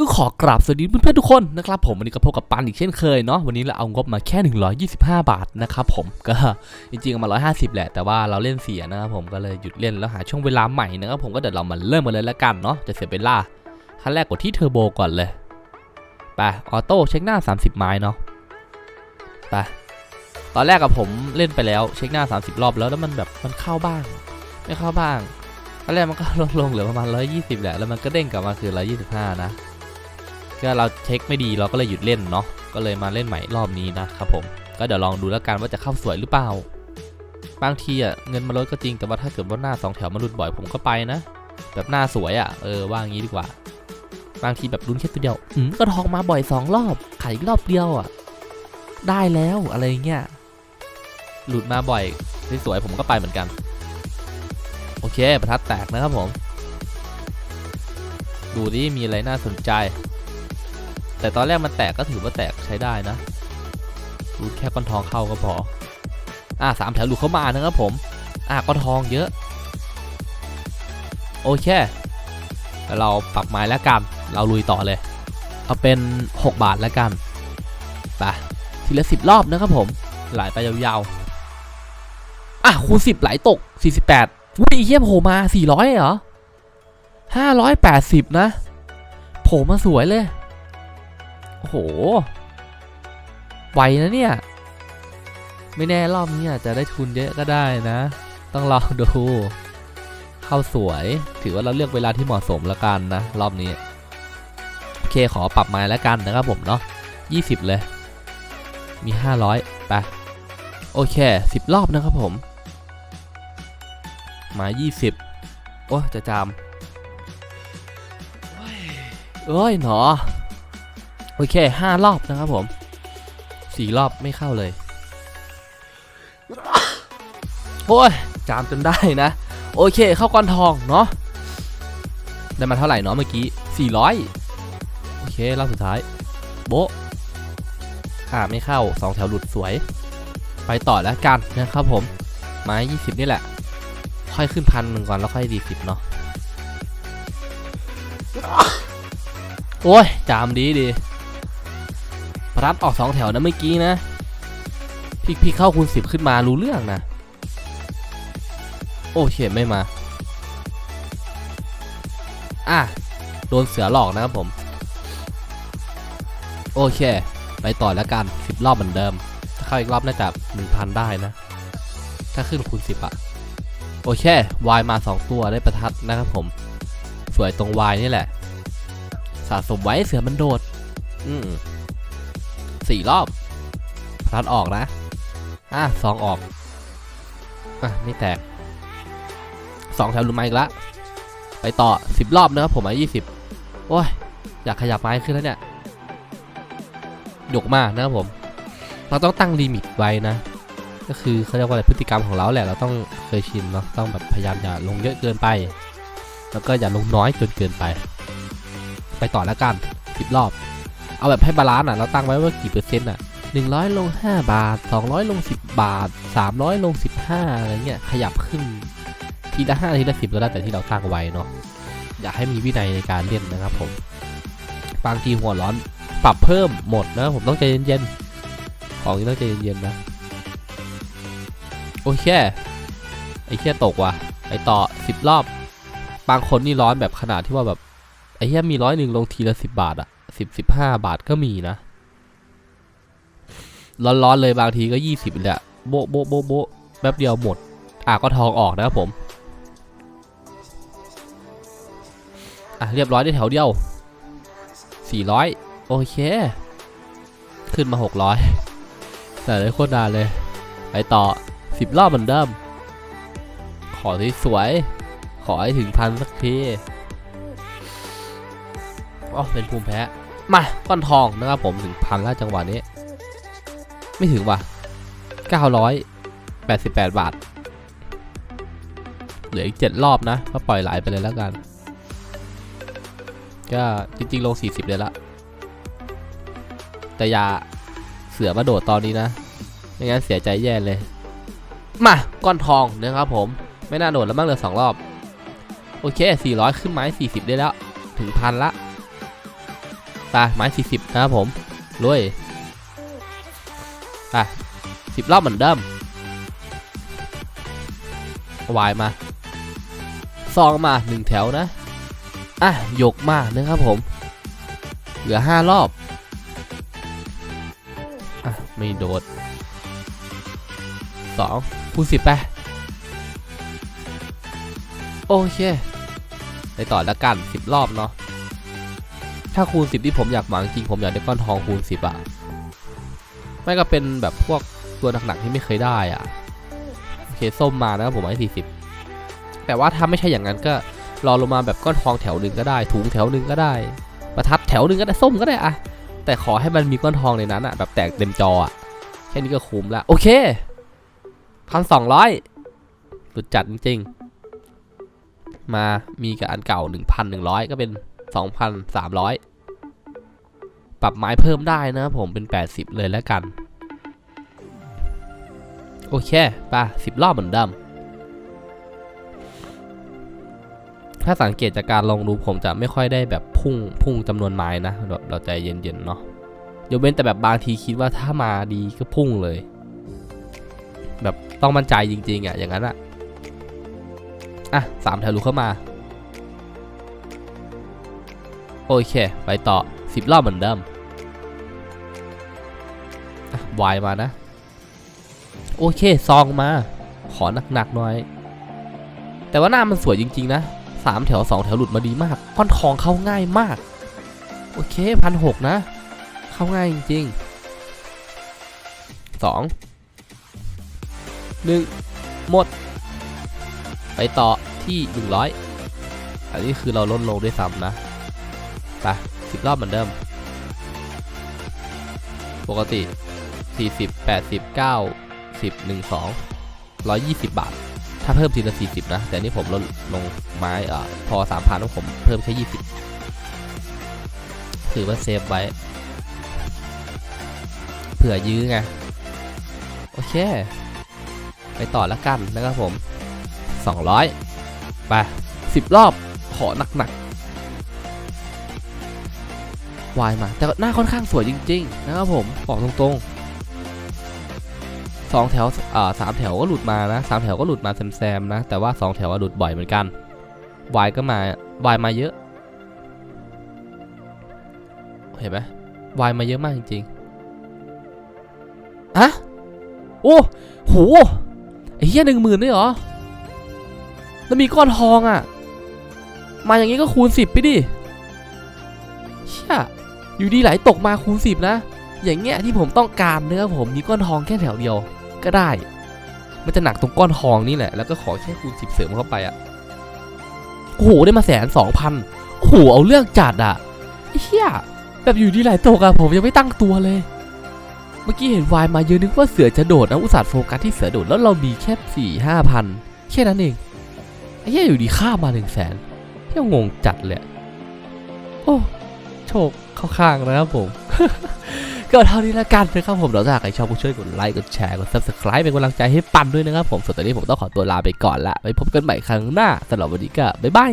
ก็ขอกราบสวัสดีเพื่อนๆทุกคนนะครับผมวันนี้ก็พบกับปันอีกเช่นเคยเนาะวันนี้เราเอางบมาแค่ 125 บาทนะครับผมก็จริงๆเอามา 150 แหละ แต่ว่าเราเล่นเสียนะครับผมก็เลยหยุดเล่นแล้วหาช่วงเวลาใหม่นะครับผมก็เดี๋ยวเรามาเริ่มกันเลยละกันเนาะจะเสียเวลาขั้นแรกกดที่เทอร์โบก่อนเลยไปออโต้เช็คหน้า 30 ไม้เนาะไปตอนแรกกับผมเล่นไปแล้วเช็คหน้า 30 รอบแล้วแล้วมันแบบมันเข้าบ้าง ไม่เข้าบ้างตอนแรกมันก็ลงลงเหลือประมาณ 120 แหละ แล้วมันก็เด้งกลับมาคือ 125 นะ ก็เราเช็คไม่ดีเราก็เลยหยุดเล่นเนาะก็เลยมาเล่นใหม่รอบนี้นะครับผมก็เดี๋ยวลองดูแล้วกันว่าจะเข้าสวยหรือเปล่า บางทีอะเงินมันลดก็จริงแต่ว่าถ้าเกิดว่าหน้าสองแถวมันหลุดบ่อยผมก็ไปนะ แบบหน้าสวยอะเออว่างี้ดีกว่า บางทีแบบลุ้นแค่ตัวเดียวอืมก็ทองมาบ่อยสองรอบขายรอบเดียวอะ ได้แล้วอะไรเงี้ยหลุดมาบ่อยสวยๆผมก็ไปเหมือนกัน โอเคประทัดแตกนะครับผม ดูดิมีอะไรน่าสนใจ แต่ตอนแรกมันแตกก็ถือว่าแตกใช้ได้นะรูดแค่ก้อนทองเข้าก็พอ อ่าสามแถวหลุดเข้ามานะครับผม อ่าก้อนทองเยอะ โอเค เราปรับไม้แล้วกัน เราลุยต่อเลย เอาเป็น 6 บาทแล้วกันไปทีละสิบรอบนะครับผมไหลไปยาวๆ อะคูณสิบไหลตก 48วุ้ยเยี่ยมโผมา 400เหรอ580 นะโผมาสวยเลย โอ้โห ไวนะเนี่ย ไม่แน่รอบนี้อาจจะได้ทุนเยอะก็ได้นะ ต้องลองดู เข้าสวย ถือว่าเราเลือกเวลาที่เหมาะสมแล้วกันนะ รอบนี้ โอเคขอปรับไม้แล้วกันนะครับผมเนาะ20 เลย มี 500ไปโอเค 10 รอบนะครับผม มา 20 โอ้ จะจามเอ้ยหนอ โอเคห้ารอบนะครับผมสี่รอบไม่เข้าเลยโอ้ยจามจนได้นะ โอเคเข้าก้อนทองเนาะได้มาเท่าไหร่เนาะเมื่อกี้ 400 โอเครอบสุดท้าย โบะอ่าไม่เข้า 2 แถวหลุดสวย ไปต่อแล้วกันนะครับผม ไม้ 20 นี่แหละ ค่อยขึ้นพันหนึ่งก่อนแล้วค่อยดีสิบเนาะโอ้ย จามดีดี ระทัดออกสองแถวนะเมื่อกี้นะพี่พี่เข้าคูณสิบขึ้นมารู้เรื่องนะ โอ้เขียนไม่มา อะ โดนเสือหลอกนะครับผม โอเค ไปต่อแล้วกันสิบรอบเหมือนเดิม ถ้าเข้าอีกรอบน่าจะหนึ่งพันได้นะ ถ้าขึ้นคูณสิบอะโอเควายมาสองตัวได้ประทัดนะครับผม สวยตรงวายนี่แหละ สะสมไว้เสือมันโดด อืม สี่รอบพลัดออกนะ อะสองออก อะไม่แตกสองแถวลุมมาอีกละ ไปต่อสิบรอบนะครับผมอะยี่สิบโอ้ย อยากขยับไม้ขึ้นแล้วเนี่ยหยกมากนะครับผม เราต้องตั้งลิมิตไว้นะ ก็คือเขาเรียกว่าอะไรพฤติกรรมของเราแหละ เราต้องเคยชินเนาะ ต้องแบบพยายามอย่าลงเยอะเกินไป แล้วก็อย่าลงน้อยจนเกินไป ไปต่อแล้วกันสิบรอบ เอาแบบให้บาลานซ์อะเราตั้งไว้ว่ากี่เปอร์เซ็นต์อะหนึ่งร้อยลง 5 บาท 200 ลง 10 บาท 300 ลง 15อะไรเงี้ยขยับขึ้นทีละ5ทีละ10ก็ได้แต่ที่เราตั้งไว้เนาะอยากให้มีวินัยในการเล่นนะครับผมบางทีหัวร้อนปรับเพิ่มหมดนะผมต้องใจเย็นๆของนี้ต้องใจเย็นๆนะโอเคไอ้เคี้ยตกว่ะไปต่อ 10 รอบ บางคนนี่ร้อนแบบขนาดที่ว่าแบบไอ้เหี้ยมีร้อยหนึ่งลงทีละสิบบาทอะ สิบสิบห้าบาทก็มีนะ ร้อนๆเลยบางทีก็ยี่สิบเลยอะโบะโบะโบะโบะแป๊บเดียวหมด อะก็ทองออกนะครับผม อะเรียบร้อยได้แถวเดียวสี่ร้อยโอเค ขึ้นมาหกร้อยแต่ได้โคตรนานเลย ไปต่อสิบรอบเหมือนเดิม ขอที่สวย ขอให้ถึงพันสักทีอ๋อเป็นภูมิแพ้ มาก้อนทองนะครับผมถึงพันแล้วจังหวะนี้ ไม่ถึงว่ะ988 บาท เหลืออีก 7 รอบนะ ก็ปล่อยไหลไปเลยแล้วกัน ก็จริงๆ ลง 40 เลยละ แต่อย่าเสือมาโดดตอนนี้นะ ไม่งั้นเสียใจแย่เลย มา ก้อนทองนะครับผม ไม่น่าโดดแล้วมั้งเหลือ 2 รอบ โอเค 400 ขึ้นไม้40 ได้แล้ว ถึงพันละ ไปไม้สี่สิบนะครับผมลุยไปสิบรอบเหมือนเดิมวายมาซองมาหนึ่งแถวนะ อะยกมานะครับผม เหลือห้ารอบ อะ ไม่โดดสองคูณสิบไป โอเค ไปต่อแล้วกันสิบรอบเนาะ ถ้าคูณสิบที่ผมอยากหวังจริงผมอยากได้ก้อนทองคูณสิบอะไม่ก็เป็นแบบพวกตัวหนักๆที่ไม่เคยได้อะโอเคส้มมานะผมให้สี่สิบแต่ว่าถ้าไม่ใช่อย่างนั้นก็รอลงมาแบบก้อนทองแถวหนึ่งก็ได้ถุงแถวหนึ่งก็ได้ ประทัดแถวหนึ่งก็ได้ส้มก็ได้อะแต่ขอให้มันมีก้อนทองในนั้นอะแบบแตกเต็มจออะแค่นี้ก็คุ้มละโอเคพันสองร้อยสุดจัดจริงๆมามีกับอันเก่า 1,100 ก็เป็น 2,300 ปรับไม้เพิ่มได้นะผมเป็น 80 เลยแล้วกัน โอเคป่ะ10รอบเหมือนเดิมถ้าสังเกตจากการลงดูผมจะไม่ค่อยได้แบบพุ่งพุ่งจำนวนไม้นะแบบเราใจเย็นๆเนาะยกเว้นแต่แบบบางทีคิดว่าถ้ามาดีก็พุ่งเลย แบบต้องมั่นใจจริงๆอะอย่างนั้นอะอะสามแถวลุเข้ามา โอเค ไปต่อ สิบรอบเหมือนเดิมวายมานะ โอเค ซองมา ขอหนักๆหน่อย แต่ว่าหน้ามันสวยจริง ๆ นะสามแถวสองแถวหลุดมาดีมากก้อนทองเข้าง่ายมาก โอเคพันหกนะ เข้าง่ายจริงๆสองหนึ่งหมด ไปต่อที่100อันนี้คือเราลดลงด้วยซ้ำนะไป สิบรอบเหมือนเดิม ปกติ 40 80 9 10 1 2 120 บาท ถ้าเพิ่มทีละ 40 นะ แต่นี่ผมลดลงไม้เอ่อพอ 3,000แล้วผมเพิ่มแค่ 20 ถือว่าเซฟไว้ เผื่อยื้อไง โอเค ไปต่อแล้วกันนะครับผม 200 ไป 10 รอบขอหนักๆ วายมา แต่หน้าค่อนข้างสวยจริง ๆ นะครับผมบอกตรงๆสองแถวอ่าสามแถวก็หลุดมานะสามแถวก็หลุดมาแซมๆนะ แต่ว่าสองแถวอะหลุดบ่อยเหมือนกันวายก็มาวายมาเยอะ เห็นไหมวายมาเยอะมากจริงๆอะโอ้โหไอ้เหี้ยหนึ่งหมื่นด้วยเหรอแล้วมีก้อนทองอะ มาอย่างนี้ก็คูณสิบไปดิ เชี่ย อยู่ดีไหลตกมาคูณสิบนะ อย่างเงี้ยที่ผมต้องการเนื้อผมมีก้อนทองแค่แถวเดียวก็ได้ มันจะหนักตรงก้อนทองนี่แหละ แล้วก็ขอแค่คูณสิบเสริมเข้าไปอะโอ้โหได้มาแสนสองพันโอ้โหเอาเรื่องจัดอะไอ้เหี้ยแบบอยู่ดีไหลตกอะผมยังไม่ตั้งตัวเลย เมื่อกี้เห็นวายมาเยอะนึกว่าเสือจะโดดนะอุตส่าห์โฟกัสที่เสือโดดแล้วเรามีแค่สี่ห้าพันแค่นั้นเองไอ้เหี้ยอยู่ดีข้ามาหนึ่งแสนเที่ยงงจัดเลยโอ้ โชคเข้าข้างนะครับผม ก็เท่านี้ละกันนะครับผมเราถ้าใครชอบก็ช่วยกดไลค์กดแชร์กด subscribe เป็นกำลังใจให้ปั่นด้วยนะครับผมส่วนตอนนี้ผมต้องขอตัวลาไปก่อนละไปพบกันใหม่ครั้งหน้าสำหรับวันนี้ก็บ๊ายบาย